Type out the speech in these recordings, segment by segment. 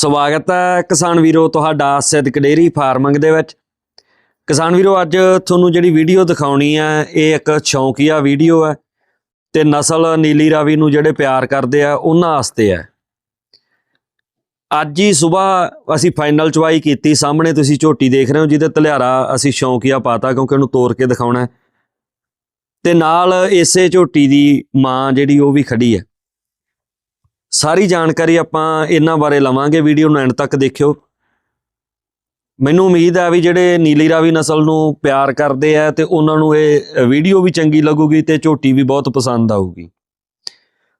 ਸਵਾਗਤ ਹੈ ਕਿਸਾਨ ਵੀਰੋ ਤੁਹਾਡਾ ਸਿੱਧਕ ਡੇਰੀ ਫਾਰਮਿੰਗ ਦੇ ਵਿੱਚ। ਕਿਸਾਨ ਵੀਰੋ, ਅੱਜ ਤੁਹਾਨੂੰ ਜਿਹੜੀ ਵੀਡੀਓ ਦਿਖਾਉਣੀ ਹੈ, ਇਹ ਇੱਕ ਸ਼ੌਂਕੀਆ ਵੀਡੀਓ ਹੈ ਤੇ ਨਸਲ ਨੀਲੀ ਰਾਵੀ ਨੂੰ ਜਿਹੜੇ ਪਿਆਰ ਕਰਦੇ ਆ, ਉਹਨਾਂ ਵਾਸਤੇ ਹੈ। ਅੱਜ ਹੀ ਸਵੇਰ ਅਸੀਂ ਫਾਈਨਲ ਚਵਾਈ ਕੀਤੀ, ਸਾਹਮਣੇ ਤੁਸੀਂ ਝੋਟੀ ਦੇਖ ਰਹੇ ਹੋ, ਜਿਹਦੇ ਤਲਿਆਰਾ ਅਸੀਂ ਸ਼ੌਂਕੀਆ ਪਾਤਾ ਕਿਉਂਕਿ ਉਹਨੂੰ ਤੋੜ ਕੇ ਦਿਖਾਉਣਾ ਹੈ। ਤੇ ਨਾਲ ਇਸੇ ਝੋਟੀ ਦੀ ਮਾਂ ਜਿਹੜੀ ਉਹ ਵੀ ਖੜੀ ਹੈ। ਸਾਰੀ ਜਾਣਕਾਰੀ ਆਪਾਂ ਇਹਨਾਂ ਬਾਰੇ ਲਵਾਂਗੇ, ਵੀਡੀਓ ਨੂੰ ਐਂਡ ਤੱਕ ਦੇਖਿਓ। ਮੈਨੂੰ ਉਮੀਦ ਹੈ ਵੀ ਜਿਹੜੇ ਨੀਲੀ ਰਾਵੀ ਨਸਲ ਨੂੰ ਪਿਆਰ ਕਰਦੇ ਆ ਤੇ ਉਹਨਾਂ ਨੂੰ ਇਹ ਵੀਡੀਓ ਵੀ ਚੰਗੀ ਲੱਗੂਗੀ ਤੇ ਝੋਟੀ ਵੀ ਬਹੁਤ ਪਸੰਦ ਆਊਗੀ।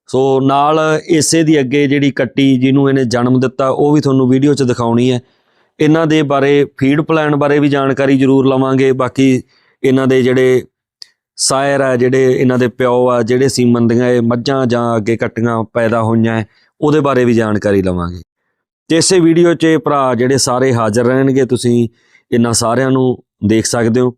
ਸੋ ਨਾਲ ਇਸੇ ਦੀ ਅੱਗੇ ਜਿਹੜੀ ਕੱਟੀ ਜਿਹਨੂੰ ਇਹਨੇ ਜਨਮ ਦਿੱਤਾ, ਉਹ ਵੀ ਤੁਹਾਨੂੰ ਵੀਡੀਓ 'ਚ ਦਿਖਾਉਣੀ ਹੈ। ਇਹਨਾਂ ਦੇ ਬਾਰੇ ਫੀਡ ਪਲਾਨ ਬਾਰੇ ਵੀ ਜਾਣਕਾਰੀ ਜ਼ਰੂਰ ਲਵਾਂਗੇ। ਬਾਕੀ ਇਹਨਾਂ ਦੇ ਜਿਹੜੇ ਸਾਇਰ ਆ ਜਿਹੜੇ ਇਹਨਾਂ ਦੇ ਪਿਓ ਆ, ਜਿਹੜੇ ਸੀਮਨ ਦੀਆਂ ਇਹ ਮੱਝਾਂ ਜਾਂ ਅੱਗੇ ਕੱਟੀਆਂ ਪੈਦਾ ਹੋਈਆਂ ਉਹਦੇ ਬਾਰੇ ਵੀ ਜਾਣਕਾਰੀ ਲਵਾਂਗੇ। ਤੇ ਇਸੇ ਵੀਡੀਓ 'ਚ ਇਹ ਭਰਾ ਜਿਹੜੇ ਸਾਰੇ ਹਾਜ਼ਰ ਰਹਿਣਗੇ, ਤੁਸੀਂ ਇਹਨਾਂ ਸਾਰਿਆਂ ਨੂੰ ਦੇਖ ਸਕਦੇ ਹੋ।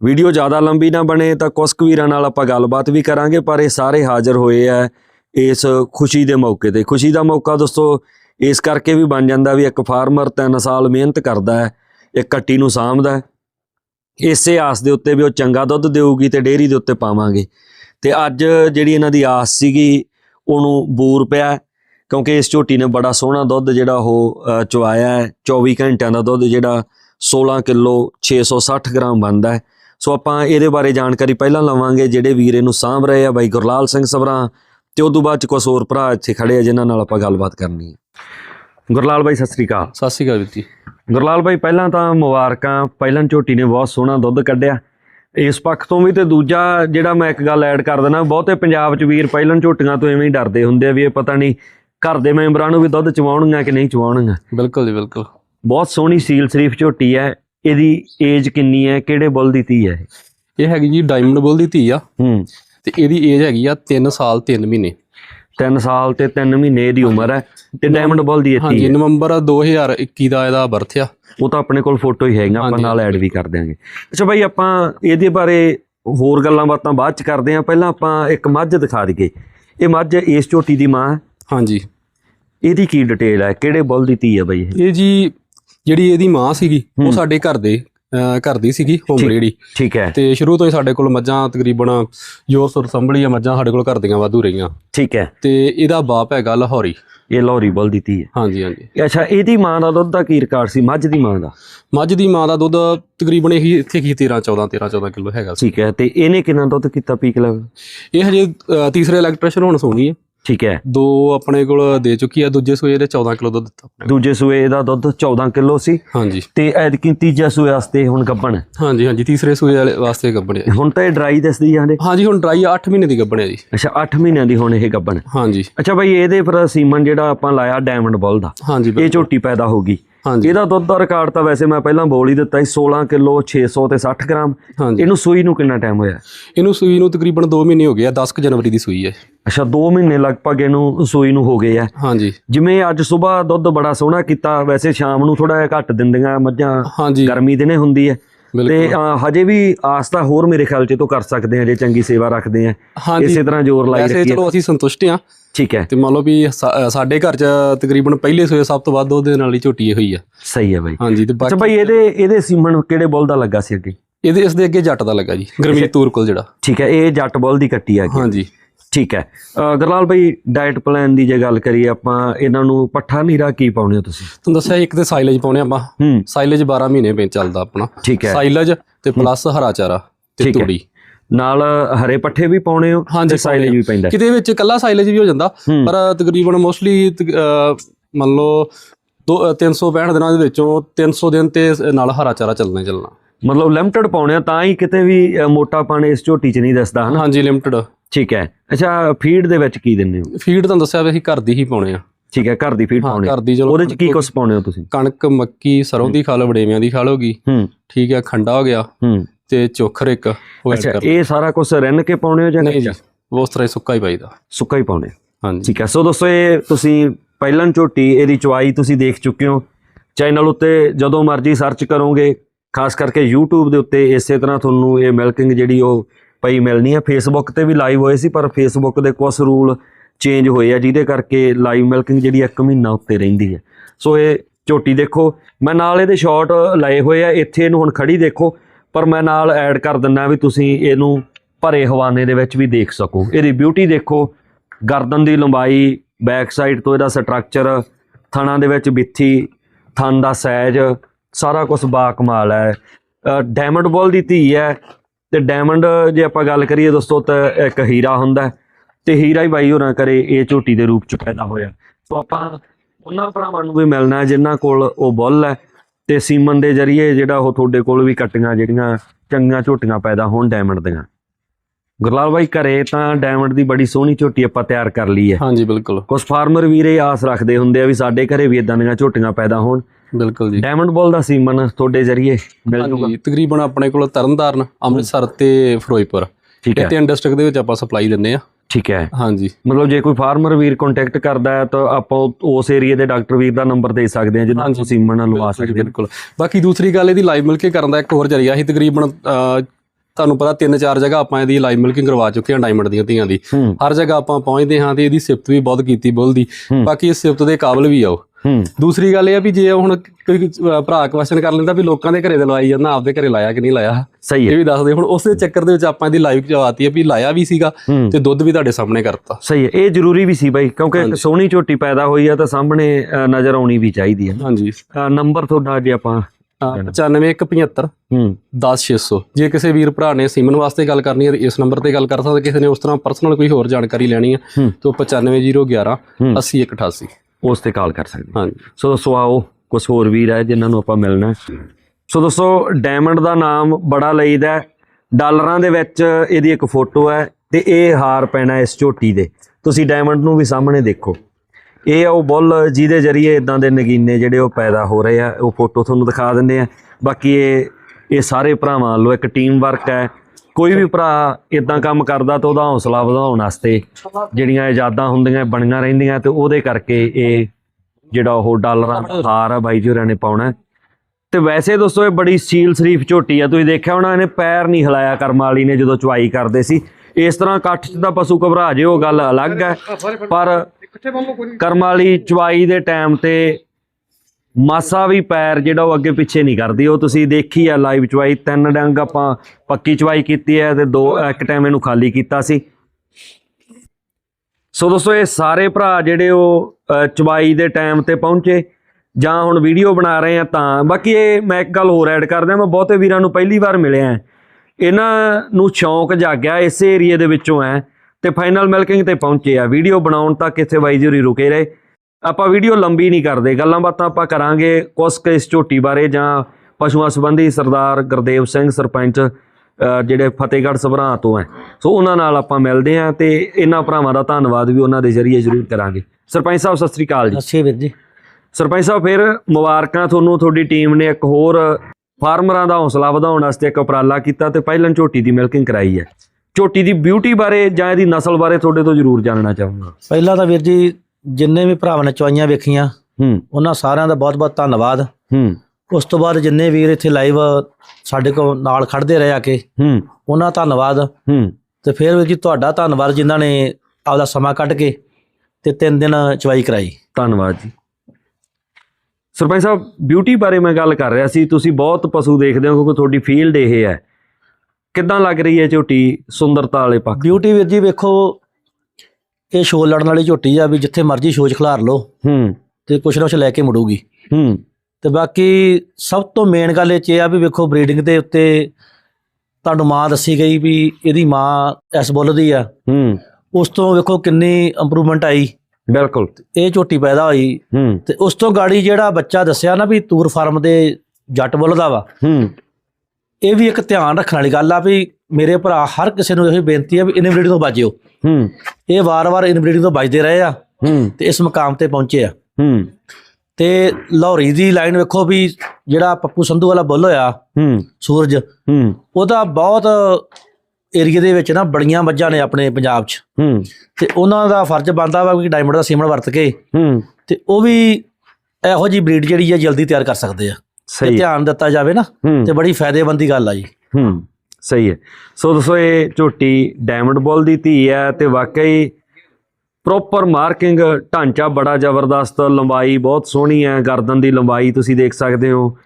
ਵੀਡੀਓ ਜ਼ਿਆਦਾ ਲੰਬੀ ਨਾ ਬਣੇ ਤਾਂ ਕੁਸ਼ਕ ਵੀਰਾਂ ਨਾਲ ਆਪਾਂ ਗੱਲਬਾਤ ਵੀ ਕਰਾਂਗੇ, ਪਰ ਇਹ ਸਾਰੇ ਹਾਜ਼ਰ ਹੋਏ ਆ ਇਸ ਖੁਸ਼ੀ ਦੇ ਮੌਕੇ ਤੇ। ਖੁਸ਼ੀ ਦਾ ਮੌਕਾ ਦੋਸਤੋ, ਇਸ ਕਰਕੇ ਵੀ ਬਣ ਜਾਂਦਾ ਵੀ ਇੱਕ ਫਾਰਮਰ 3 ਸਾਲ ਮਿਹਨਤ ਕਰਦਾ ਹੈ ਇੱਕ ਕੱਟੀ ਨੂੰ ਸਾਂਭਦਾ ਇਸੇ ਆਸ ਦੇ ਉੱਤੇ ਵੀ ਉਹ ਚੰਗਾ ਦੁੱਧ ਦੇਊਗੀ ਤੇ ਡੇਅਰੀ ਦੇ ਉੱਤੇ ਪਾਵਾਂਗੇ। ਤੇ ਅੱਜ ਜਿਹੜੀ ਇਹਨਾਂ ਦੀ ਆਸ ਸੀਗੀ ਉਹਨੂੰ ਬੂਰ ਪਿਆ ਕਿਉਂਕਿ ਇਸ ਝੋਟੀ ਨੇ ਬੜਾ ਸੋਹਣਾ ਦੁੱਧ ਜਿਹੜਾ ਉਹ ਅ, ਚੁਆਇਆ ਹੈ। 24 ਘੰਟਿਆਂ ਦਾ ਦੁੱਧ ਜਿਹੜਾ 16 ਕਿਲੋ 660 ਗ੍ਰਾਮ ਬਣਦਾ ਹੈ। ਸੋ ਆਪਾਂ ਇਹਦੇ ਬਾਰੇ ਜਾਣਕਾਰੀ ਪਹਿਲਾਂ ਲਵਾਂਗੇ ਜਿਹੜੇ ਵੀਰ ਇਹਨੂੰ ਸਾਂਭ ਰਹੇ ਆ ਬਾਈ ਗੁਰਲਾਲ ਸਿੰਘ ਸਭਰਾ ਤੇ ਤੋਂ ਬਾਅਦ ਚ ਕੁਝ ਹੋਰ ਭਰਾ ਇੱਥੇ ਖੜੇ ਆ ਜਿਨ੍ਹਾਂ ਨਾਲ ਆਪਾਂ ਗੱਲਬਾਤ ਕਰਨੀ ਹੈ। ਗੁਰਲਾਲ ਬਾਈ ਸਤਿ ਸ੍ਰੀ ਅਕਾਲ। ਸਤਿ ਸ਼੍ਰੀ ਅਕਾਲ ਵੀਰ ਜੀ। ਗੁਰਲਾਲ ਭਾਈ ਪਹਿਲਾਂ ਤਾਂ ਮੁਬਾਰਕਾਂ ਪਹਿਲਾਂ ਝੋਟੀ ਨੇ ਬਹੁਤ ਸੋਹਣਾ ਦੁੱਧ ਕੱਢਿਆ। ਇਸ ਪੱਖ ਤੋਂ ਵੀ ਤੇ ਦੂਜਾ ਜਿਹੜਾ ਮੈਂ ਇੱਕ ਗੱਲ ਐਡ ਕਰ ਦੇਣਾ ਬਹੁਤੇ ਪੰਜਾਬ 'ਚ ਵੀਰ ਪਹਿਲਾਂ ਝੋਟੀਆਂ ਤੋਂ ਐਵੇਂ ਹੀ ਡਰਦੇ ਹੁੰਦੇ ਆ ਵੀ ਇਹ ਪਤਾ ਨਹੀਂ ਘਰ ਦੇ ਮੈਂਬਰਾਂ ਨੂੰ ਵੀ ਦੁੱਧ ਚਵਾਉਣਗੀਆਂ ਕਿ ਨਹੀਂ ਚਵਾਉਣਗੀਆਂ। ਬਿਲਕੁਲ ਜੀ ਬਿਲਕੁਲ। ਬਹੁਤ ਸੋਹਣੀ ਸੀਲ ਸ਼ਰੀਫ ਝੋਟੀ ਹੈ ਇਹਦੀ ਏਜ ਕਿੰਨੀ ਹੈ ਕਿਹੜੇ ਬੁੱਲ ਦੀ ਧੀ ਹੈ ਇਹ? ਇਹ ਹੈਗੀ ਜੀ ਡਾਇਮੰਡ ਬੁੱਲ ਦੀ ਧੀ ਆ। ਹੂੰ। ਤੇ ਇਹਦੀ ਏਜ ਹੈਗੀ ਆ 3 ਸਾਲ 3 ਮਹੀਨੇ। 3 ਸਾਲ ਤੇ 3 ਮਹੀਨੇ ਦੀ ਉਮਰ ਹੈ ਤੇ ਡਾਇਮੰਡ ਬੁੱਲ ਦੀ ਧੀ ਹਾਂਜੀ ਨਵੰਬਰ 2021 ਦਾ ਇਹਦਾ ਬਰਥ ਆ। ਉਹ ਤਾਂ ਆਪਣੇ ਕੋਲ ਫੋਟੋ ਹੀ ਹੈਗਾ ਆਪਾਂ ਨਾਲ ਐਡ ਵੀ ਕਰ ਦਿਆਂਗੇ। ਅੱਛਾ ਭਾਈ ਆਪਾਂ ਇਹਦੇ ਬਾਰੇ ਹੋਰ ਗੱਲਾਂ ਬਾਤਾਂ ਬਾਅਦ ਚ ਕਰਦੇ ਆਂ ਪਹਿਲਾਂ ਆਪਾਂ ਇੱਕ ਮੱਝ ਦਿਖਾ ਦਈਏ। ਇਹ ਮੱਝ ਇਸ ਝੋਟੀ ਦੀ ਮਾਂ ਹੈ। ਹਾਂਜੀ। ਇਹਦੀ ਕੀ ਡਿਟੇਲ ਹੈ? ਕਿਹੜੇ ਬੁੱਲ ਦੀ ਧੀ ਹੈ ਬਈ ਇਹ? ਜੀ ਜਿਹੜੀ ਇਹਦੀ ਮਾਂ ਸੀਗੀ। ਉਹ ਸਾਡੇ ਘਰ ਦੇ ਘਰ ਦੀ ਸੀਗੀ ਹੋਮ। ਰੇੜੀ ਠੀਕ ਹੈ। ਤੇ ਸ਼ੁਰੂ ਤੋਂ ਹੀ ਸਾਡੇ ਕੋਲ ਮੱਝਾਂ ਤਕਰੀਬਨ ਜੋ ਸੁਰ ਸੰਭਲੀਆਂ ਮੱਝਾਂ ਸਾਡੇ ਕੋਲ ਘਰ ਦੀਆਂ ਵਾਧੂ ਰਹੀਆਂ। ਠੀਕ ਹੈ। ਤੇ ਇਹਦਾ ਬਾਪ ਹੈਗਾ ਲਾਹੌਰੀ। ਇਹ ਲਾਹੌਰੀ ਬੁੱਲ ਦੀ ਧੀ ਹੈ। ਹਾਂਜੀ ਹਾਂਜੀ। ਅੱਛਾ ਇਹਦੀ ਮਾਂ ਦਾ ਦੁੱਧ ਦਾ ਕੀ ਰਿਕਾਰਡ ਸੀ? ਮੱਝ ਦੀ ਮਾਂ ਦਾ? ਮੱਝ ਦੀ ਮਾਂ ਦਾ ਦੁੱਧ ਤਕਰੀਬਨ ਇਹੀ ਇੱਥੇ ਕੀ 13 14 13 14 ਕਿਲੋ ਹੈਗਾ ਸੀ। ਠੀਕ ਹੈ ਤੇ ਇਹਨੇ ਕਿੰਨਾ ਦੁੱਧ ਕੀਤਾ ਪੀਕ ਲੈਵਲ ਇਹ ਹਜੇ ਤੀਸਰੇ ਇਲੈਕਟ੍ਰੀਸ਼ਨ ਹੁਣ ਸੋਣੀ ਹੈ। ਠੀਕ ਹੈ। ਦੋ ਆਪਣੇ ਕੋਲ ਦੇ ਚੁੱਕੀ ਆ ਦੂਜੇ ਸੂਏ ਦੇ 14 ਕਿਲੋ ਦੁੱਧ ਦਿੱਤਾ ਆਪਣੇ ਦੂਜੇ ਸੂਏ ਇਹਦਾ ਦੁੱਧ 14 ਕਿਲੋ ਸੀ ਹਾਂਜੀ। ਤੇ ਐਤਕੀ ਤੀਜਾ ਸੂਏ ਵਾਸਤੇ ਹੁਣ ਗੱਬਣ। ਹੈ। ਹਾਂਜੀ ਹਾਂਜੀ ਤੀਸਰੇ ਸੂਏ ਵਾਲੇ ਵਾਸਤੇ ਗੱਬਣਿਆ ਹੁਣ ਤਾਂ ਇਹ ਡਰਾਈ ਦੱਸਦੀ ਜਾਂਦੇ ਹਾਂਜੀ ਹੁਣ ਡਰਾਈ 8 ਮਹੀਨੇ ਦੀ ਗੱਬਣਿਆ ਜੀ। ਅੱਛਾ 8 ਮਹੀਨਿਆਂ ਦੀ ਹੁਣ ਇਹ ਗੱਬਣ। ਹਾਂਜੀ। ਅੱਛਾ ਭਾਈ ਇਹਦੇ ਫਿਰ ਸੀਮਨ ਜਿਹੜਾ ਆਪਾਂ ਲਾਇਆ ਡਾਇਮੰਡ ਬੁੱਲ ਦਾ ਹਾਂਜੀ ਇਹ। ਝੋਟੀ ਪੈਦਾ ਹੋ ਗਈ। ਹਾਂਜੀ। ਇਹਦਾ ਦੁੱਧ ਦਾ ਰਿਕਾਰਡ ਤਾਂ ਵੈਸੇ ਮੈਂ ਪਹਿਲਾਂ ਬੋਲ ਹੀ ਦਿੱਤਾ ਸੀ 16 ਕਿਲੋ 600 ਤੇ 60 ਗ੍ਰਾਮ। ਇਹਨੂੰ ਸੂਈ ਨੂੰ ਕਿੰਨਾ ਟਾਈਮ ਹੋਇਆ? ਇਹਨੂੰ ਸੂਈ ਨੂੰ ਤਕਰੀਬਨ 2 ਮਹੀਨੇ ਹੋ ਗਏ ਆ 10 ਕੁ ਜਨਵਰੀ ਦੀ ਸੂਈ ਹੈ ਅੱਛਾ 2 ਮਹੀਨੇ ਲਗਭਗ ਇਹਨੂੰ ਸੂਈ ਨੂੰ ਹੋ ਗਏ ਆ। ਹਾਂਜੀ। ਜਿਵੇਂ ਅੱਜ ਸਵੇਰ ਦੁੱਧ ਬੜਾ ਸੋਹਣਾ ਕੀਤਾ ਵੈਸੇ ਸ਼ਾਮ ਨੂੰ ਥੋੜਾ ਜਿਹਾ ਘੱਟ ਦਿੰਦੀਆਂ ਮੱਝਾਂ ਹਾਂਜੀ। ਗਰਮੀ ਦਿਨੇ ਹੁੰਦੀ ਹੈ। ਤੇ ਹਜੇ ਵੀ ਆਸ ਤਾਂ ਹੋਰ ਮੇਰੇ ਖਿਆਲ ਚ ਤੋਂ ਕਰ ਸਕਦੇ ਆ ਜੇ ਚੰਗੀ ਸੇਵਾ ਰੱਖਦੇ ਆ ਇਸੇ ਤਰ੍ਹਾਂ ਜ਼ੋਰ ਲਾਈ ਵੈਸੇ ਰੱਖੀਏ। ਚਲੋ ਅਸੀਂ ਸੰਤੁਸ਼ਟ ਆ ਠੀਕ ਹੈ। ਤੇ ਮੰਨ ਲਓ ਵੀ ਸਾਡੇ ਘਰ ਚ ਤਕਰੀਬਨ ਪਹਿਲੇ ਸੂਏ ਸਭ ਤੋਂ ਵੱਧ ਦੁੱਧ ਦੇ ਨਾਲ ਹੀ ਝੋਟੀ ਹੋਈ ਆ। ਸਹੀ ਹੈ ਬਾਈ। ਹਾਂਜੀ ਤੇ ਅੱਛਾ ਬਾਕੀ ਭਾਈ ਇਹਦੇ ਇਹਦੇ ਸੀਮਨ ਕਿਹੜੇ ਬੁੱਲ ਦਾ ਲੱਗਾ ਸੀ ਅੱਗੇ? ਇਹਦੇ ਇਸ ਦੇ ਅੱਗੇ ਜੱਟ ਦਾ ਲੱਗਾ ਜੀ ਗਰਮੀਤ ਤੂਰ ਕੋਲ ਜਿਹੜਾ। ਠੀਕ ਹੈ ਇਹ ਜੱਟ ਬੁੱਲ ਦੀ ਕੱਟੀ ਆ ਗਈ ਹਾਂਜੀ। ਠੀਕ ਹੈ। ਗੁਰਲਾਲ ਭਾਈ ਡਾਈਟ ਪਲਾਨ ਦੀ ਜੇ ਗੱਲ ਕਰੀਏ ਆਪਾਂ ਇਹਨਾਂ ਨੂੰ ਪੱਠਾ ਨੀਰਾ ਕੀ ਪਾਉਣੇ ਹੋ ਤੁਸੀਂ? ਤੁਹਾਨੂੰ ਦੱਸਿਆ ਇੱਕ ਤੇ ਸਾਈਲੇਜ ਪਾਉਣੇ ਆਪਾਂ। ਸਾਈਲੇਜ 12 ਮਹੀਨੇ ਪੇ ਚੱਲਦਾ ਆਪਣਾ। ਠੀਕ ਹੈ। ਸਾਈਲੇਜ ਤੇ ਪਲੱਸ ਹਰਾ ਚਾਰਾ ਤੇ। ਤੂੜੀ। ਨਾਲ ਹਰੇ ਪੱਠੇ ਵੀ ਪਾਉਣੇ ਹੋ ਤੇ ਸਾਈਲੇਜ ਵੀ ਪੈਂਦਾ। ਕਿਤੇ ਵਿੱਚ ਕੱਲਾ ਸਾਈਲੇਜ ਵੀ ਹੋ ਜਾਂਦਾ। ਪਰ ਤਕਰੀਬਨ ਮੋਸਟਲੀ ਮੰਨ ਲਓ ਦੋ- ਅ, 365 ਦਿਨਾਂ ਦੇ ਵਿੱਚੋਂ 300 ਦਿਨ ਤੇ ਨਾਲ ਹਰਾ ਚਾਰਾ ਚੱਲਣਾ ਚੱਲਣਾ। ਮਤਲਬ ਲਿਮਟਿਡ ਪਾਉਣੇ ਤਾਂ ਹੀ ਕਿਤੇ ਵੀ ਅ, ਮੋਟਾਪਣ ਇਸ ਝੋਟੀ 'ਚ ਨਹੀਂ ਦਿਸਦਾ ਹਨਾ? ਹਾਂਜੀ ਲਿਮਟਿਡ ਠੀਕ ਹੈ। ਅੱਛਾ ਫੀਡ ਦੇ ਵਿੱਚ ਕੀ ਦਿੰਦੇ ਹੋ? ਫੀਡ ਤੁਹਾਨੂੰ ਦੱਸਿਆ ਵੀ ਅਸੀਂ ਘਰ ਦੀ ਹੀ ਪਾਉਣੇ ਆ। ਠੀਕ ਹੈ ਘਰ ਦੀ ਫੀਡ ਪਾਉਣੇ ਘਰ ਦੀ ਚਲੋ ਉਹਦੇ 'ਚ ਕੀ ਕੁਝ ਪਾਉਣੇ ਹੋ ਤੁਸੀਂ? ਕਣਕ ਮੱਕੀ ਸਰੋਂ ਦੀ ਖਲ ਵੜੇਵਿਆਂ ਦੀ ਖਲ ਹੋ ਗਈ। ਹੂੰ। ਠੀਕ ਹੈ ਖੰਡਾ ਹੋ ਗਿਆ। ਹੂੰ। ਤੇ ਚੋਖਰ ਇੱਕ ਅੱਛਾ ਇਹ ਸਾਰਾ ਕੁਝ ਰਿੰਨ ਕੇ ਪਾਉਣੇ ਹੋ ਜਾਂ ਨਹੀਂ ਜੀ ਉਸ ਤਰ੍ਹਾਂ ਹੀ ਸੁੱਕਾ ਹੀ ਪਾਈਦਾ। ਸੁੱਕਾ ਹੀ ਪਾਉਣੇ ਹਾਂਜੀ। ਠੀਕ ਹੈ ਸੋ ਦੋਸਤੋ ਇਹ ਤੁਸੀਂ ਪਹਿਲਾਂ ਝੋਟੀ ਇਹਦੀ ਚਵਾਈ ਤੁਸੀਂ ਦੇਖ ਚੁੱਕੇ ਹੋ। ਚੈਨਲ ਉੱਤੇ ਜਦੋਂ ਮਰਜ਼ੀ ਸਰਚ ਕਰੋਗੇ ਖਾਸ ਕਰਕੇ YouTube ਦੇ ਉੱਤੇ ਇਸੇ ਤਰ੍ਹਾਂ ਤੁਹਾਨੂੰ ਇਹ ਮਿਲਕਿੰਗ ਜਿਹੜੀ ਉਹ ਪਈ ਮਿਲਣੀ ਹੈ ਫੇਸਬੁੱਕ ਤੇ ਵੀ ਲਾਈਵ ਹੋਏ ਸੀ, ਪਰ ਫੇਸਬੁੱਕ ਦੇ ਕੁਝ ਰੂਲ ਚੇਂਜ ਹੋਏ ਆ, ਜਿਹਦੇ ਕਰਕੇ ਲਾਈਵ ਮਿਲਕਿੰਗ ਜਿਹੜੀ 1 ਮਹੀਨਾ ਉੱਤੇ ਰਹਿੰਦੀ ਹੈ ਸੋ ਇਹ ਝੋਟੀ ਦੇਖੋ, ਮੈਂ ਨਾਲ ਇਹਦੇ ਸ਼ਾਟ ਲਏ ਹੋਏ ਆ, ਇੱਥੇ ਇਹਨੂੰ ਹੁਣ ਖੜੀ ਦੇਖੋ, ਪਰ ਮੈਂ ਨਾਲ ਐਡ ਕਰ ਦਿੰਦਾ ਵੀ ਤੁਸੀਂ ਇਹਨੂੰ ਭਰੇ ਹਵਾਨੇ ਦੇ ਵਿੱਚ ਵੀ ਦੇਖ ਸਕੋ। ਇਹਦੀ ਬਿਊਟੀ ਦੇਖੋ, ਗਰਦਨ ਦੀ ਲੰਬਾਈ ਬੈਕ ਸਾਈਡ ਤੋਂ ਇਹਦਾ ਸਟਰਕਚਰ ਥਣਾ ਦੇ ਵਿੱਚ ਬਿੱਥੀ ਥਣ ਦਾ ਸਾਈਜ਼ ਸਾਰਾ ਕੁਝ ਬਾਕਮਾਲ ਹੈ। ਡਾਇਮੰਡ ਬੋਲ ਦੀ ਧੀ ਹੈ ਤੇ ਡਾਇਮੰਡ ਜੇ ਆਪਾਂ ਗੱਲ ਕਰੀਏ ਦੋਸਤੋ ਤਾਂ ਇੱਕ ਹੀਰਾ ਹੁੰਦਾ ਤੇ ਹੀਰਾ ਹੀ ਬਾਈ ਹੋਰਾਂ ਕਰੇ ਇਹ ਝੋਟੀ ਦੇ ਰੂਪ ਚ ਪੈਦਾ ਹੋਇਆ। ਸੋ ਆਪਾਂ ਉਹਨਾਂ ਭਰਾਵਾਂ ਨੂੰ ਵੀ ਮਿਲਣਾ ਜਿਨ੍ਹਾਂ ਕੋਲ ਉਹ ਬੁੱਲ ਹੈ ਤੇ ਸੀਮਨ ਦੇ ਜ਼ਰੀਏ ਜਿਹੜਾ ਉਹ ਤੁਹਾਡੇ ਕੋਲ ਵੀ ਕੱਟੀਆਂ ਜਿਹੜੀਆਂ ਚੰਗੀਆਂ ਝੋਟੀਆਂ ਪੈਦਾ ਹੋਣ ਡਾਇਮੰਡ ਦੀਆਂ। ਗੁਰਲਾਲ ਬਾਈ ਘਰੇ ਤਾਂ ਡਾਇਮੰਡ ਦੀ ਬੜੀ ਸੋਹਣੀ ਝੋਟੀ ਆਪਾਂ ਤਿਆਰ ਕਰ ਲਈ ਹੈ। ਹਾਂਜੀ ਬਿਲਕੁਲ। ਕੁਝ ਫਾਰਮਰ ਵੀਰੇ ਆਸ ਰੱਖਦੇ ਹੁੰਦੇ ਆ ਵੀ ਸਾਡੇ ਘਰੇ ਵੀ ਇਦਾਂ ਦੀਆਂ ਝੋਟੀਆਂ ਪੈਦਾ ਹੋਣ। ਬਿਲਕੁਲ ਜੀ। ਡਾਇਮੰਡ ਬੋਲ ਦਾ ਸੀਮਨ ਤੁਹਾਡੇ ਜ਼ਰੀਏ ਮਿਲ ਜੂਗਾ। ਹਾਂਜੀ ਤਕਰੀਬਨ ਆਪਣੇ ਕੋਲ ਤਰਨਤਾਰਨ ਅੰਮ੍ਰਿਤਸਰ ਤੇ ਫਿਰੋਜ਼ਪੁਰ। ਠੀਕ ਹੈ। ਤਿੰਨ ਡਿਸਟ੍ਰਿਕਟ ਦੇ ਵਿੱਚ ਆਪਾਂ ਸਪਲਾਈ ਦਿੰਦੇ ਆ ਠੀਕ ਹੈ। ਹਾਂਜੀ। ਮਤਲਬ ਜੇ ਕੋਈ ਫਾਰਮਰ ਵੀਰ ਕੰਟੈਕਟ ਕਰਦਾ ਹੈ ਤਾਂ ਆਪਾਂ ਉਸ ਏਰੀਆ ਦੇ ਡਾਕਟਰ ਵੀਰ ਦਾ ਨੰਬਰ ਦੇ ਸਕਦੇ ਹਾਂ ਜਿਹਨਾਂ ਨੂੰ ਸੀਮਨ ਲਵਾ ਜੀ, ਸਕਦੇ ਬਿਲਕੁਲ। ਬਾਕੀ ਦੂਸਰੀ ਗੱਲ ਇਹਦੀ ਲਾਈਵ ਮਿਲਕਿੰਗ ਕਰਨ ਦਾ ਇੱਕ ਹੋਰ ਜਰੀਆ ਸੀ ਤਕਰੀਬਨ ਤੁਹਾਨੂੰ ਪਤਾ ਤਿੰਨ ਚਾਰ ਜਗ੍ਹਾ ਆਪਾਂ ਇਹਦੀ ਲਾਈਵ ਮਿਲਕਿੰਗ ਕਰਵਾ ਚੁੱਕੇ ਹਾਂ ਡਾਇਮੰਡ ਦੀਆਂ ਧੀਆਂ ਦੀ। ਹਰ ਜਗ੍ਹਾ ਆਪਾਂ ਪਹੁੰਚਦੇ ਹਾਂ ਤੇ ਇਹਦੀ ਸਿਫਤ ਵੀ ਬਹੁਤ ਕੀਤੀ ਬੁੱਲ ਦੀ। ਬਾਕੀ ਇਸ ਸਿਫਤ ਦੇ ਕਾਬਿਲ ਵੀ ਆ ਉਹ। ਹੂੰ। ਦੂਸਰੀ ਗੱਲ ਇਹ ਆ ਵੀ ਜੇ ਹੁਣ ਕੋਈ ਭਰਾ ਕੁਐਸਚਨ ਕਰ ਲੈਂਦਾ ਵੀ ਲੋਕਾਂ ਦੇ ਘਰੇ ਤੇ ਲਵਾਈ ਜਾਂਦਾ ਆਪਦੇ ਘਰੇ ਲਾਇਆ ਕਿ ਨਹੀਂ ਲਾਇਆ? ਸਹੀ ਇਹ ਹੈ ਵੀ ਦੱਸਦੇ ਹੁਣ ਉਸੇ ਚੱਕਰ ਦੇ ਵਿੱਚ ਆਪਾਂ ਇਹਦੀ ਲਾਈਵ ਜਵਾਤੀ ਹੈ ਵੀ ਲਾਇਆ ਵੀ ਸੀਗਾ ਤੇ ਦੁੱਧ ਵੀ ਤੁਹਾਡੇ ਸਾਹਮਣੇ ਕਰਤਾ। ਸਹੀ ਹੈ। ਇਹ ਜ਼ਰੂਰੀ ਵੀ ਸੀ ਬਾਈ ਕਿਉਂਕਿ ਇੱਕ ਸੋਹਣੀ ਝੋਟੀ ਪੈਦਾ ਹੋਈ ਆ ਤਾਂ ਸਾਹਮਣੇ ਨਜ਼ਰ ਆਉਣੀ ਵੀ ਚਾਹੀਦੀ ਹੈ ਹਾਂਜੀ। ਨੰਬਰ ਤੁਹਾਡਾ ਜੇ ਆਪਾਂ 95175 ਹੂੰ 10600 ਜੇ ਕਿਸੇ ਵੀਰ ਭਰਾ ਨੇ ਸੀਮਨ ਵਾਸਤੇ ਗੱਲ ਕਰਨੀ ਹੈ ਤੇ ਇਸ ਨੰਬਰ ਤੇ ਗੱਲ ਕਰ ਸਕਦੇ ਕਿਸੇ ਨੇ ਉਸ ਤਰ੍ਹਾਂ ਪਰਸਨਲ ਕੋਈ ਹੋਰ ਜਾਣਕਾਰੀ ਲੈਣੀ ਹੈ। ਤਾਂ 95011 ਹੂੰ। 8188 ਉਸ ਤੇ ਕਾਲ ਕਰ ਸਕਦੇ ਹੋ। ਹਾਂਜੀ ਸੋ ਦੋਸਤੋ ਆਓ ਕੁਝ ਹੋਰ ਵੀਰ ਹੈ ਜਿਨ੍ਹਾਂ ਨੂੰ ਆਪਾਂ ਮਿਲਣਾ ਹੈ। ਸੋ ਦੋਸਤੋ ਡਾਇਮੰਡ ਦਾ ਨਾਮ ਬੜਾ ਲਈਦਾ। ਡਾਲਰਾਂ ਦੇ ਵਿੱਚ ਇਹਦੀ ਇੱਕ ਫੋਟੋ ਹੈ ਤੇ ਇਹ ਹਾਰ ਪੈਣਾ ਇਸ ਝੋਟੀ ਦੇ ਤੁਸੀਂ ਡਾਇਮੰਡ ਨੂੰ ਵੀ ਸਾਹਮਣੇ ਦੇਖੋ ਇਹ ਆ ਉਹ ਬੁੱਲ ਜਿਹਦੇ ਜ਼ਰੀਏ ਇਦਾਂ ਦੇ ਨਗੀਨੇ ਜਿਹੜੇ ਉਹ ਪੈਦਾ ਹੋ ਰਹੇ ਆ, ਉਹ ਫੋਟੋ ਤੁਹਾਨੂੰ ਦਿਖਾ ਦਿੰਦੇ ਆ। ਬਾਕੀ ਇਹ ਇਹ ਸਾਰੇ ਭਰਾਵਾਂ ਵੱਲੋਂ ਇੱਕ ਟੀਮ ਵਰਕ ਹੈ। ਕੋਈ ਵੀ ਭਰਾ ਇਦਾਂ ਕੰਮ ਕਰਦਾ ਤਾਂ ਉਹਦਾ ਹੌਸਲਾ ਵਧਾਉਣ ਵਾਸਤੇ ਜਿਹੜੀਆਂ ਇਜਾਦਾਂ ਹੁੰਦੀਆਂ, ਬਣੀਆਂ ਰਹਿੰਦੀਆਂ ਤੇ ਉਹਦੇ ਕਰਕੇ ਇਹ ਜਿਹੜਾ ਉਹ ਡਾਲਰਾਂ ਦਾ ਹਾਰ ਆ ਬਾਈ ਜੀ ਹੋਰਾਂ ਨੇ ਪਾਉਣਾ। ਹੈ। ਤੇ ਵੈਸੇ ਦੋਸਤੋ ਇਹ ਬੜੀ ਸੀਲ ਸ਼ਰੀਫ ਝੋਟੀ ਆ, ਤੁਸੀਂ ਦੇਖਿਆ ਹੋਣਾ ਇਹਨੇ ਪੈਰ ਨਹੀਂ ਹਿਲਾਇਆ ਕਰਮ ਵਾਲੀ ਨੇ ਜਦੋਂ ਚੁਆਈ ਕਰਦੇ ਸੀ। ਇਸ ਤਰ੍ਹਾਂ ਇਕੱਠ 'ਚ ਤਾਂ ਪਸ਼ੂ ਘਬਰਾ ਜੇ ਉਹ ਗੱਲ ਅਲੱਗ ਹੈ। ਪਰ ਕਰਮ ਵਾਲੀ ਚੁਆਈ ਦੇ ਟਾਈਮ ਤੇ ਮਾਸਾ ਵੀ ਪੈਰ ਜਿਹੜਾ ਉਹ ਅੱਗੇ ਪਿੱਛੇ ਨਹੀਂ ਕਰਦੀ। ਉਹ ਤੁਸੀਂ ਦੇਖੀ ਆ ਲਾਈਵ ਚਵਾਈ, ਤਿੰਨ ਡੰਗ ਆਪਾਂ ਪੱਕੀ ਚਵਾਈ ਕੀਤੀ ਹੈ ਤੇ ਦੋ ਇੱਕ ਟਾਈਮ ਇਹਨੂੰ ਖਾਲੀ ਕੀਤਾ ਸੀ। ਸੋ ਦੋਸਤੋ, ਇਹ ਸਾਰੇ ਭਰਾ ਜਿਹੜੇ ਉਹ ਚਵਾਈ ਦੇ ਟਾਈਮ ਤੇ ਪਹੁੰਚੇ ਜਾਂ ਹੁਣ ਵੀਡੀਓ ਬਣਾ ਰਹੇ ਆ ਤਾਂ। ਬਾਕੀ ਇਹ ਮੈਂ ਇੱਕ ਗੱਲ ਹੋਰ ਐਡ ਕਰ ਮੈਂ ਬਹੁਤੇ ਵੀਰਾਂ ਨੂੰ ਪਹਿਲੀ ਵਾਰ ਮਿਲਿਆ। ਇਹਨਾਂ ਨੂੰ ਸ਼ੌਂਕ ਜਾਗਿਆ, ਇਸੇ ਏਰੀਏ ਦੇ ਵਿੱਚੋਂ ਹੈ। ਤੇ ਫਾਈਨਲ ਮਿਲਕਿੰਗ ਤੇ ਪਹੁੰਚੇ ਆ। ਵੀਡੀਓ ਬਣਾਉਣ ਤੱਕ ਇੱਥੇ ਬਾਈ ਜੀ ਰੁਕੇ ਰਹੇ। ਆਪਾਂ ਵੀਡੀਓ ਲੰਬੀ ਨਹੀਂ ਕਰਦੇ। ਗੱਲਾਂ ਬਾਤਾਂ ਆਪਾਂ ਕਰਾਂਗੇ ਕੁਛ ਕੁ ਇਸ ਝੋਟੀ ਬਾਰੇ ਜਾਂ ਪਸ਼ੂਆਂ ਸੰਬੰਧੀ ਸਰਦਾਰ ਗੁਰਦੇਵ ਸਿੰਘ ਸਰਪੰਚ ਜਿਹੜੇ ਫਤਿਹਗੜ੍ਹ ਸਭਰਾਂ ਤੋਂ ਹੈ। ਸੋ ਉਹਨਾਂ ਨਾਲ ਆਪਾਂ ਮਿਲਦੇ ਹਾਂ ਤੇ ਇਹਨਾਂ ਭਰਾਵਾਂ ਦਾ ਧੰਨਵਾਦ ਵੀ ਉਹਨਾਂ ਦੇ ਜ਼ਰੀਏ ਜ਼ਰੂਰ ਕਰਾਂਗੇ। ਸਰਪੰਚ ਸਾਹਿਬ ਸਤਿ ਸ੍ਰੀ ਅਕਾਲ ਜੀ। ਅੱਛੇ ਵੀਰ ਜੀ। ਸਰਪੰਚ ਸਾਹਿਬ ਫਿਰ ਮੁਬਾਰਕਾਂ ਤੁਹਾਨੂੰ। ਤੁਹਾਡੀ ਟੀਮ ਨੇ ਇੱਕ ਹੋਰ ਫਾਰਮਰਾਂ ਦਾ ਹੌਸਲਾ ਵਧਾਉਣ ਵਾਸਤੇ ਇੱਕ ਉਪਰਾਲਾ ਕੀਤਾ ਤੇ ਪਹਿਲਾਂ ਝੋਟੀ ਦੀ ਮਿਲਕਿੰਗ ਕਰਾਈ ਹੈ। ਝੋਟੀ ਦੀ ਬਿਊਟੀ ਬਾਰੇ ਜਾਂ ਇਹਦੀ ਨਸਲ ਬਾਰੇ ਤੁਹਾਡੇ ਤੋਂ ਜ਼ਰੂਰ ਜਾਣਨਾ ਚਾਹੂੰਗਾ। ਪਹਿਲਾਂ ਤਾਂ ਵੀਰ ਜੀ ਜਿੰਨੇ ਵੀ ਭਰਾਵਾਂ ਨੇ ਚੁਆਈਆਂ ਵੇਖੀਆਂ ਹੂੰ। ਉਹਨਾਂ ਸਾਰਿਆਂ ਦਾ ਬਹੁਤ-ਬਹੁਤ ਧੰਨਵਾਦ। ਹੂੰ। ਉਸ ਤੋਂ ਬਾਅਦ ਜਿੰਨੇ ਵੀਰ ਇੱਥੇ ਲਾਈਵ ਸਾਡੇ ਕੋਲ ਨਾਲ ਖੜਦੇ ਰਹੇ ਆ ਕੇ ਹੂੰ। ਉਹਨਾਂ ਦਾ ਧੰਨਵਾਦ। ਹੂੰ। ਤੇ ਫਿਰ ਵੀਰ ਜੀ ਤੁਹਾਡਾ ਧੰਨਵਾਦ ਜਿਨ੍ਹਾਂ ਨੇ ਆਪਦਾ ਸਮਾਂ ਕੱਢ ਕੇ ਤੇ ਤਿੰਨ ਦਿਨ ਚੁਆਈ ਕਰਾਈ। ਧੰਨਵਾਦ ਜੀ। ਸਰਪੰਚ ਸਾਹਿਬ ਬਿਊਟੀ ਬਾਰੇ ਮੈਂ ਗੱਲ ਕਰ ਰਿਹਾ ਸੀ। ਤੁਸੀਂ ਬਹੁਤ ਪਸ਼ੂ ਦੇਖਦੇ ਹੋ ਕਿਉਂਕਿ ਤੁਹਾਡੀ ਫੀਲਡ ਇਹ ਹੈ। ਕਿੱਦਾਂ ਲੱਗ ਰਹੀ ਹੈ ਝੋਟੀ ਸੁੰਦਰਤਾ ਵਾਲੇ ਪੱਖ? ਬਿਊਟੀ ਵੀਰ ਜੀ ਵੇਖੋ ਇਹ ਸ਼ੋਅ ਲੜਨ ਵਾਲੀ ਝੋਟੀ ਆ ਵੀ ਜਿੱਥੇ ਮਰਜ਼ੀ ਸ਼ੋਜ ਖਿਲਾਰ ਲਓ। ਹੂੰ। ਤੇ ਕੁਛ ਨਾ ਕੁਛ ਲੈ ਕੇ ਮੁੜੂਗੀ। ਹੂੰ। ਤੇ ਬਾਕੀ ਸਭ ਤੋਂ ਮੇਨ ਗੱਲ ਇਹ 'ਚ ਆ ਵੀ ਵੇਖੋ ਬਰੀਡਿੰਗ ਦੇ ਉੱਤੇ ਤੁਹਾਨੂੰ ਮਾਂ ਦੱਸੀ ਗਈ ਵੀ ਇਹਦੀ ਮਾਂ ਇਸ ਬੁੱਲ ਦੀ ਆ। ਹੂੰ। ਉਸ ਤੋਂ ਵੇਖੋ ਕਿੰਨੀ ਇੰਪਰੂਵਮੈਂਟ ਆਈ। ਬਿਲਕੁਲ। ਇਹ ਝੋਟੀ ਪੈਦਾ ਹੋਈ। ਹੂੰ। ਤੇ ਉਸ ਤੋਂ ਗਾੜੀ ਜਿਹੜਾ ਬੱਚਾ ਦੱਸਿਆ ਨਾ ਵੀ ਤੂਰ ਫਾਰਮ ਦੇ ਜੱਟ ਬੁੱਲ ਦਾ ਵਾ। ਹੂੰ। ਇਹ ਵੀ ਇੱਕ ਧਿਆਨ ਰੱਖਣ ਵਾਲੀ ਗੱਲ ਆ ਵੀ ਮੇਰੇ ਭਰਾ ਹਰ ਕਿਸੇ ਨੂੰ ਇਹ ਬੇਨਤੀ ਆ ਵੀ ਇਨਬਰੀਡਿੰਗ ਤੋਂ ਬਚਿਓ ਹੂੰ। ਇਹ ਵਾਰ-ਵਾਰ ਇਨਬਰੀਡਿੰਗ ਤੋਂ ਬਚਦੇ ਰਹੇ ਆ ਹੂੰ। ਤੇ ਇਸ ਮੁਕਾਮ ਤੇ ਪਹੁੰਚੇ ਆ। ਹੂੰ। ਤੇ ਲਾਹੌਰੀ ਦੀ ਲਾਈਨ ਵੇਖੋ ਵੀ ਜਿਹੜਾ ਪੱਪੂ ਸੰਧੂ ਵਾਲਾ ਬੁੱਲ ਹੋਇਆ ਹੂੰ। ਸੂਰਜ ਹੂੰ। ਉਹਦਾ ਬਹੁਤ ਏਰੀਆ ਦੇ ਵਿੱਚ ਨਾ ਬੜੀਆਂ ਮੱਝਾਂ ਨੇ ਆਪਣੇ ਪੰਜਾਬ 'ਚ। ਹੂੰ। ਤੇ ਉਹਨਾਂ ਦਾ ਫਰਜ਼ ਬਣਦਾ ਵਾ ਕਿ ਡਾਇਮੰਡ ਦਾ ਸੀਮਨ ਵਰਤ ਕੇ। ਹੂੰ। ਤੇ ਉਹ ਵੀ ਇਹੋ ਜੀ ਬਰੀਡ ਜਿਹੜੀ ਆ ਜਲਦੀ ਤਿਆਰ ਕਰ ਸਕਦੇ ਆ। ਤੇ ਸਹੀ ਹੈ। ਧਿਆਨ ਦਿੱਤਾ ਜਾਵੇ ਨਾ ਹੂੰ। ਤੇ ਬੜੀ ਫਾਇਦੇਮੰਦ ਦੀ ਗੱਲ ਆ ਜੀ। ਹੂੰ ਸਹੀ ਹੈ। ਸੋ ਦੋਸਤੋ ਇਹ ਝੋਟੀ ਡਾਇਮੰਡ ਬੋਲ ਦੀ ਧੀ ਹੈ ਤੇ ਵਾਕਈ ਪ੍ਰੋਪਰ ਮਾਰਕਿੰਗ ਢਾਂਚਾ ਬੜਾ ਜ਼ਬਰਦਸਤ ਲੰਬਾਈ ਬਹੁਤ ਸੋਹਣੀ ਹੈ ਗਰਦਨ ਦੀ ਲੰਬਾਈ ਤੁਸੀਂ ਦੇਖ ਸਕਦੇ ਹੋ।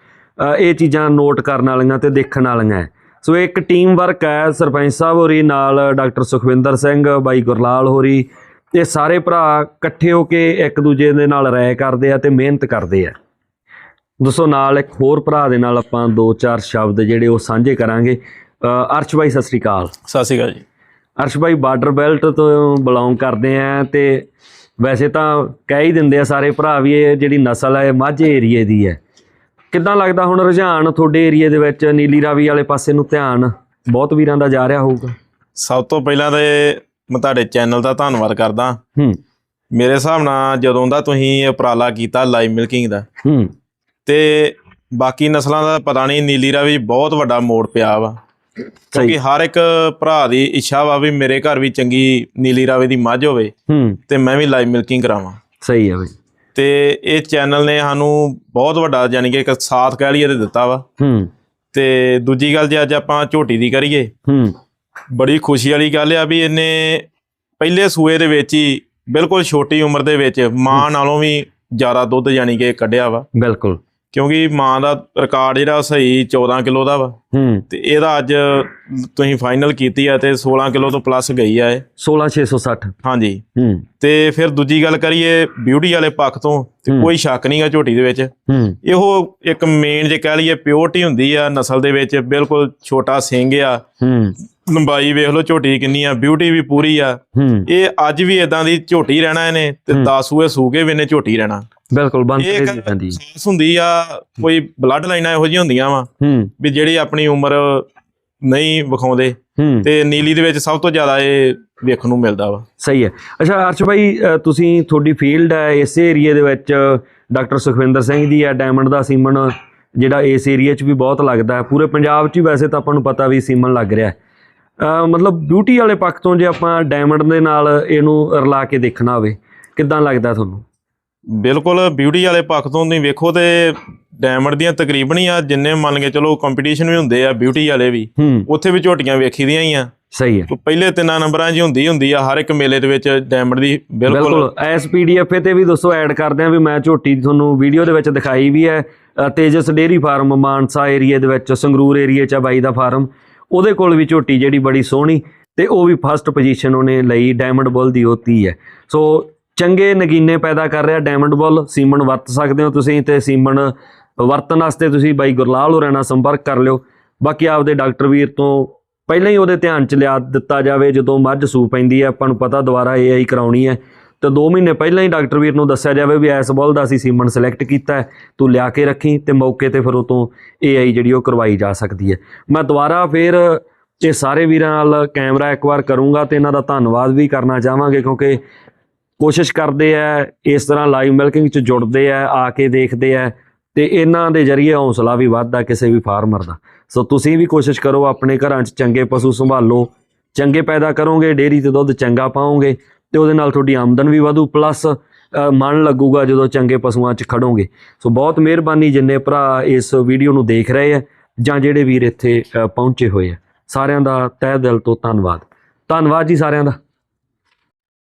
ਅ, ਇਹ ਚੀਜ਼ਾਂ ਨੋਟ ਕਰਨ ਵਾਲੀਆਂ ਤੇ ਦੇਖਣ ਵਾਲੀਆਂ ਹੈ। ਸੋ ਇਹ ਇੱਕ ਟੀਮ ਵਰਕ ਹੈ ਸਰਪੰਚ ਸਾਹਿਬ ਹੋਰੀ ਨਾਲ ਡਾਕਟਰ ਸੁਖਵਿੰਦਰ ਸਿੰਘ ਬਾਈ ਗੁਰਲਾਲ ਹੋਰੀ ਇਹ ਸਾਰੇ ਭਰਾ ਇਕੱਠੇ ਹੋ ਕੇ ਇੱਕ ਦੂਜੇ ਦੇ ਨਾਲ ਰਾਏ ਕਰਦੇ ਆ ਤੇ ਮਿਹਨਤ ਕਰਦੇ ਆ। ਦੋਸਤੋ ਨਾਲ ਇੱਕ ਹੋਰ ਭਰਾ ਦੇ ਨਾਲ ਆਪਾਂ ਦੋ ਚਾਰ ਸ਼ਬਦ ਜਿਹੜੇ ਉਹ ਸਾਂਝੇ ਕਰਾਂਗੇ। ਅਰਸ਼ ਬਾਈ ਸਤਿ ਸ੍ਰੀ ਅਕਾਲ। ਸਤਿ ਸ਼੍ਰੀ ਅਕਾਲ ਜੀ। ਅਰਸ਼ ਭਾਈ ਬਾਰਡਰ ਬੈਲਟ ਤੋਂ ਬਿਲੋਂਗ ਕਰਦੇ ਆ ਤੇ ਵੈਸੇ ਤਾਂ ਕਹਿ ਹੀ ਦਿੰਦੇ ਆ ਸਾਰੇ ਭਰਾ ਵੀ ਇਹ ਜਿਹੜੀ ਨਸਲ ਹੈ ਮਾਝੇ ਏਰੀਏ ਦੀ ਹੈ। ਕਿੱਦਾਂ ਲੱਗਦਾ ਹੁਣ ਰੁਝਾਨ ਤੁਹਾਡੇ ਏਰੀਏ ਦੇ ਵਿੱਚ ਨੀਲੀ ਰਾਵੀ ਵਾਲੇ ਪਾਸੇ ਨੂੰ ਧਿਆਨ? ਬਹੁਤ ਵੀਰਾਂ ਦਾ ਜਾ ਰਿਹਾ ਹੋਊਗਾ। ਸਭ ਤੋਂ ਪਹਿਲਾਂ ਤੇ ਮੈਂ ਤੁਹਾਡੇ ਚੈਨਲ ਦਾ ਧੰਨਵਾਦ ਕਰਦਾ। ਹੂੰ। ਮੇਰੇ ਹਿਸਾਬ ਨਾਲ ਜਦੋਂ ਦਾ ਤੁਸੀਂ ਇਹ ਉਪਰਾਲਾ ਕੀਤਾ ਲਾਈਵ ਮਿਲਕਿੰਗ ਦਾ ਹੂੰ। ਤੇ ਬਾਕੀ ਨਸਲਾਂ ਦਾ ਪਤਾ ਨਹੀਂ ਨੀਲੀ ਰਾਵੀ ਬਹੁਤ ਵੱਡਾ ਮੋੜ ਪਿਆ ਵਾ। ਕਿਉਂਕਿ ਹਰ ਇੱਕ ਭਰਾ ਦੀ ਇੱਛਾ ਵਾ ਵੀ ਮੇਰੇ ਘਰ ਵੀ ਚੰਗੀ ਨੀਲੀ ਰਾਵੀ ਦੀ ਮੱਝ ਹੋਵੇ ਹੂੰ। ਤੇ ਮੈਂ ਵੀ ਲਾਈਵ ਮਿਲਕਿੰਗ ਕਰਾਵਾਂ। ਸਹੀ ਹੈ ਬਈ। ਤੇ ਇਹ ਚੈਨਲ ਨੇ ਸਾਨੂੰ ਬਹੁਤ ਵੱਡਾ ਯਾਨੀ ਕਿ ਇੱਕ ਸਾਥ ਕਹਿ ਲਈਏ ਤੇ ਦਿੱਤਾ ਵਾ। ਹੂੰ। ਤੇ ਦੂਜੀ ਗੱਲ ਜੇ ਅੱਜ ਆਪਾਂ ਝੋਟੀ ਦੀ ਕਰੀਏ ਹੂੰ। ਬੜੀ ਖੁਸ਼ੀ ਵਾਲੀ ਗੱਲ ਆ ਵੀ ਇਹਨੇ ਪਹਿਲੇ ਸੂਏ ਦੇ ਵਿੱਚ ਹੀ ਬਿਲਕੁਲ ਛੋਟੀ ਉਮਰ ਦੇ ਵਿੱਚ ਮਾਂ ਨਾਲੋਂ ਵੀ ਜ਼ਿਆਦਾ ਦੁੱਧ ਯਾਨੀ ਕਿ ਕੱਢਿਆ ਵਾ। ਬਿਲਕੁਲ। ਕਿਉਂਕਿ ਮਾਂ ਦਾ ਰਿਕਾਰਡ ਜਿਹੜਾ ਸਹੀ 14 ਕਿਲੋ ਦਾ ਵਾ। ਹੂੰ। ਤੇ ਇਹਦਾ ਅੱਜ ਤੁਸੀਂ ਫਾਈਨਲ ਕੀਤੀ ਆ ਤੇ 16 ਕਿਲੋ ਤੋਂ ਪਲੱਸ ਗਈ ਆ ਇਹ। 16660 ਹਾਂਜੀ। ਹੂੰ। ਤੇ ਫਿਰ ਦੂਜੀ ਗੱਲ ਕਰੀਏ ਬਿਊਟੀ ਵਾਲੇ ਪੱਖ ਤੋਂ ਤੇ। ਕੋਈ ਸ਼ੱਕ ਨਹੀਂਗਾ ਝੋਟੀ ਦੇ ਵਿੱਚ। ਹੂੰ। ਇਹੋ ਇੱਕ ਮੇਨ ਜੇ ਕਹਿ ਲਈਏ ਪਿਓਰਟੀ ਹੁੰਦੀ ਆ ਨਸਲ ਦੇ ਵਿੱਚ ਬਿਲਕੁਲ ਛੋਟਾ ਸਿੰਘ ਆ। ਹੂੰ। ਲੰਬਾਈ ਵੇਖ ਲਓ ਝੋਟੀ ਕਿੰਨੀ ਆ ਬਿਊਟੀ ਵੀ ਪੂਰੀ ਆ। ਇਹ ਅੱਜ ਵੀ ਇਦਾਂ ਦੀ ਝੋਟੀ ਰਹਿਣਾ ਇਹਨੇ ਤੇ ਹੂੰ। 10 ਸੂਏ ਸੂਕੇ ਵੀ ਇਹਨੇ ਝੋਟੀ ਰਹਿਣਾ। ਬਿਲਕੁਲ ਬੰਦ ਇਹ ਕਰੇ ਪੈਂਦੀ ਖਾਸ ਹੁੰਦੀ ਆ ਕੋਈ ਬਲੱਡ ਲਾਈਨਾਂ ਇਹੋ ਜਿਹੀਆਂ ਹੁੰਦੀਆਂ ਵਾ ਵੀ ਜਿਹੜੀ ਆਪਣੀ ਉਮਰ ਨਹੀਂ ਵਿਖਾਉਂਦੇ ਤੇ ਨੀਲੀ ਦੇ ਵਿੱਚ ਸਭ ਤੋਂ ਜ਼ਿਆਦਾ ਇਹ ਵੇਖਣ ਨੂੰ ਮਿਲਦਾ ਵਾ। ਸਹੀ ਹੈ। ਅੱਛਾ ਅਰਸ਼ ਭਾਈ ਤੁਸੀਂ ਤੁਹਾਡੀ ਫੀਲਡ ਹੈ ਇਸੇ ਏਰੀਏ ਦੇ ਵਿੱਚ ਡਾਕਟਰ ਸੁਖਵਿੰਦਰ ਸਿੰਘ ਦੀ ਹੈ ਡਾਇਮੰਡ ਦਾ ਸੀਮਨ ਜਿਹੜਾ ਇਸ ਏਰੀਏ 'ਚ ਵੀ ਬਹੁਤ ਲੱਗਦਾ ਹੈ। ਪੂਰੇ ਪੰਜਾਬ 'ਚ ਹੀ ਵੈਸੇ ਤਾਂ ਆਪਾਂ ਨੂੰ ਪਤਾ ਵੀ ਸੀਮਨ ਲੱਗ ਰਿਹਾ ਹੈ। ਮਤਲਬ ਬਿਊਟੀ ਵਾਲੇ ਪੱਖ ਤੋਂ ਜੇ ਆਪਾਂ ਡਾਇਮੰਡ ਦੇ ਨਾਲ ਇਹਨੂੰ ਰਲਾ ਕੇ ਦੇਖਣਾ ਹੋਵੇ ਕਿੱਦਾਂ ਲੱਗਦਾ ਤੁਹਾਨੂੰ? ਬਿਲਕੁਲ ਬਿਊਟੀ ਵਾਲੇ ਪੱਖ ਤੋਂ ਤੁਸੀਂ ਵੇਖੋ ਤੇ ਡਾਇਮੰਡ ਦੀਆਂ ਤਕਰੀਬਨ ਹੀ ਆ ਜਿੰਨੇ ਮੰਨ ਕੇ ਚਲੋ ਕੰਪੀਟੀਸ਼ਨ ਵੀ ਹੁੰਦੇ ਆ ਬਿਊਟੀ ਵਾਲੇ ਵੀ ਉੱਥੇ ਵੀ ਝੋਟੀਆਂ ਵੇਖੀਦੀਆਂ ਹੀ ਆ। ਸਹੀ ਹੈ। ਪਹਿਲੇ ਤਿੰਨਾਂ ਨੰਬਰਾਂ 'ਚ ਹੁੰਦੀ ਹੁੰਦੀ ਆ ਹਰ ਇੱਕ ਮੇਲੇ ਦੇ ਵਿੱਚ ਡਾਇਮੰਡ ਦੀ ਬਿਲਕੁਲ। ਐਸ ਪੀਡੀਐਫ ਤੇ ਵੀ ਦੋਸਤੋ ਐਡ ਕਰਦੇ ਆ ਵੀ ਮੈਂ ਝੋਟੀ ਤੁਹਾਨੂੰ ਵੀਡੀਓ ਦੇ ਵਿੱਚ ਦਿਖਾਈ ਵੀ ਹੈ Tejas dairy farm Mansa area ਦੇ ਵਿੱਚ ਸੰਗਰੂਰ ਏਰੀਆ 'ਚ ਆ ਬਾਈ ਦਾ ਫਾਰਮ। ਉਹਦੇ ਕੋਲ ਵੀ ਝੋਟੀ ਜਿਹੜੀ ਬੜੀ ਸੋਹਣੀ ਤੇ ਉਹ ਵੀ ਫਸਟ ਪੋਜੀਸ਼ਨ ਉਹਨੇ ਲਈ ਡਾਇਮੰਡ ਬੁੱਲ ਦੀ ਹੋਤੀ ਹੈ। ਸੋ ਚੰਗੇ ਨਗੀਨੇ ਪੈਦਾ ਕਰ ਰਿਹਾ ਡਾਇਮੰਡ ਬੁੱਲ ਸੀਮਨ ਵਰਤ ਸਕਦੇ ਹੋ ਤੁਸੀਂ ਤੇ ਸੀਮਨ ਵਰਤਣ ਵਾਸਤੇ ਤੁਸੀਂ ਬਾਈ ਗੁਰਲਾਲ ਹੋਰਾਂ ਨਾਲ ਸੰਪਰਕ ਕਰ ਲਿਓ। ਬਾਕੀ ਆਪਦੇ ਡਾਕਟਰ ਵੀਰ ਤੋਂ ਪਹਿਲਾਂ ਹੀ ਉਹਦੇ ਧਿਆਨ ਚ ਲਿਆ ਦਿੱਤਾ ਜਾਵੇ, ਜਦੋਂ ਮੱਝ ਸੂ ਪੈਂਦੀ ਹੈ, ਆਪਾਂ ਨੂੰ ਪਤਾ ਦੁਬਾਰਾ ਏਆਈ ਕਰਾਉਣੀ ਹੈ। ਤੇ 2 ਮਹੀਨੇ ਪਹਿਲਾਂ ਹੀ ਡਾਕਟਰ ਵੀਰ ਨੂੰ ਦੱਸਿਆ ਜਾਵੇ ਵੀ ਐਸ ਬੁੱਲ ਦਾ ਅਸੀਂ ਸੀਮਨ ਸਿਲੈਕਟ ਕੀਤਾ ਤੂੰ ਲਿਆ ਕੇ ਰੱਖੀ ਤੇ ਮੌਕੇ ਤੇ ਫਿਰ ਉਹ ਤੋਂ ਏਆਈ ਜਿਹੜੀ ਉਹ ਕਰਵਾਈ ਜਾ ਸਕਦੀ ਹੈ। ਮੈਂ ਦੁਬਾਰਾ ਫਿਰ ਇਹ ਸਾਰੇ ਵੀਰਾਂ ਨਾਲ ਕੈਮਰਾ ਇੱਕ ਵਾਰ ਕਰੂੰਗਾ ਤੇ ਇਹਨਾਂ ਦਾ ਧੰਨਵਾਦ ਵੀ ਕਰਨਾ ਚਾਹਾਂਗੇ ਕਿਉਂਕਿ ਕੋਸ਼ਿਸ਼ ਕਰਦੇ ਆ, ਇਸ ਤਰ੍ਹਾਂ ਲਾਈਵ ਮਿਲਕਿੰਗ ਚ ਜੁੜਦੇ ਆ ਆ ਕੇ ਦੇਖਦੇ ਆ ਤੇ ਇਹਨਾਂ ਦੇ ਜ਼ਰੀਏ ਹੌਸਲਾ ਵੀ ਵੱਧਦਾ ਕਿਸੇ ਵੀ ਫਾਰਮਰ ਦਾ। ਸੋ ਤੁਸੀਂ ਵੀ ਕੋਸ਼ਿਸ਼ ਕਰੋ ਆਪਣੇ ਘਰਾਂ 'ਚ ਚੰਗੇ ਪਸ਼ੂ ਸੰਭਾਲੋ, ਚੰਗੇ ਪੈਦਾ ਕਰੋਗੇ, ਡੇਅਰੀ ਤੇ ਦੁੱਧ ਚੰਗਾ ਪਾਓਗੇ। ਤੇ ਉਹਦੇ ਨਾਲ ਤੁਹਾਡੀ ਆਮਦਨ ਵੀ ਵਧੂ ਪਲੱਸ ਮਨ ਲੱਗੂਗਾ ਜਦੋਂ ਚੰਗੇ ਪਸ਼ੂਆਂ 'ਚ ਖੜੋਗੇ। ਸੋ ਬਹੁਤ ਮਿਹਰਬਾਨੀ ਜਿੰਨੇ ਭਰਾ ਇਸ ਵੀਡੀਓ ਨੂੰ ਦੇਖ ਰਹੇ ਆ ਜਾਂ ਜਿਹੜੇ ਵੀਰ ਇੱਥੇ ਪਹੁੰਚੇ ਹੋਏ ਆ। ਸਾਰਿਆਂ ਦਾ ਤਹਿ ਦਿਲ ਤੋਂ ਧੰਨਵਾਦ। ਧੰਨਵਾਦ ਜੀ ਸਾਰਿਆਂ ਦਾ।